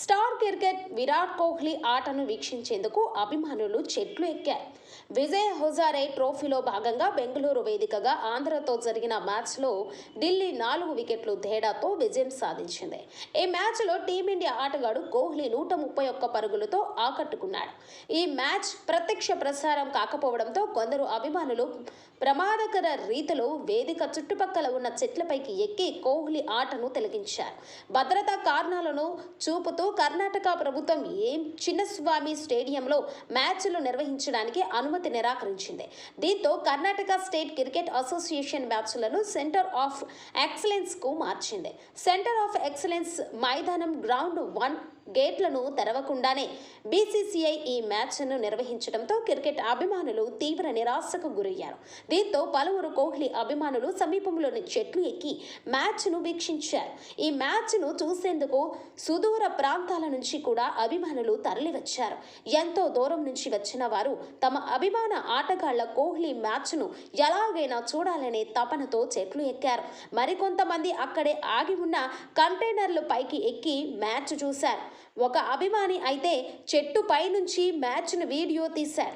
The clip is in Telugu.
స్టార్ క్రికెట్ విరాట్ కోహ్లీ ఆటను వీక్షించేందుకు అభిమానులు చెట్లు ఎక్కారు. విజయ్ హుజారే ట్రోఫీలో భాగంగా బెంగళూరు వేదికగా ఆంధ్రతో జరిగిన మ్యాచ్లో ఢిల్లీ నాలుగు వికెట్లు తేడాతో విజయం సాధించింది. ఈ మ్యాచ్లో టీమిండియా ఆటగాడు కోహ్లీ నూట ముప్పై ఒక్క పరుగులతో ఆకట్టుకున్నాడు. ఈ మ్యాచ్ ప్రత్యక్ష ప్రసారం కాకపోవడంతో కొందరు అభిమానులు ప్రమాదకర రీతిలో వేదిక చుట్టుపక్కల ఉన్న చెట్లపైకి ఎక్కి కోహ్లీ ఆటను తిలకించారు. భద్రతా కారణాలను చూపుతూ కర్ణాటక ప్రభుత్వం ఏం చిన్నస్వామి స్టేడియంలో మ్యాచ్లు నిర్వహించడానికి అనుమతి నిరాకరించింది. దీంతో కర్ణాటక స్టేట్ క్రికెట్ అసోసియేషన్ మ్యాచ్లను సెంటర్ ఆఫ్ ఎక్సలెన్స్కు మార్చింది. సెంటర్ ఆఫ్ ఎక్సలెన్స్ మైదానం గ్రౌండ్ వన్ గేట్లను తెరవకుండానే బీసీసీఐ ఈ మ్యాచ్ను నిర్వహించడంతో క్రికెట్ అభిమానులు తీవ్ర నిరాశకు గురయ్యారు. దీంతో పలువురు కోహ్లీ అభిమానులు సమీపంలోని చెట్లు ఎక్కి మ్యాచ్ను వీక్షించారు. ఈ మ్యాచ్ను చూసేందుకు సుదూర ప్రాంతాల నుంచి కూడా అభిమానులు తరలివచ్చారు. ఎంతో దూరం నుంచి వచ్చిన వారు తమ అభిమాన ఆటగాళ్ళ కోహ్లీ మ్యాచ్ను ఎలాగైనా చూడాలనే తపనతో చెట్లు ఎక్కారు. మరికొంతమంది అక్కడే ఆగి ఉన్న కంటైనర్లు పైకి ఎక్కి మ్యాచ్ చూశారు. ఒక అభిమాని అయితే చెట్టు పై నుంచి మ్యాచ్ను వీడియో తీశారు.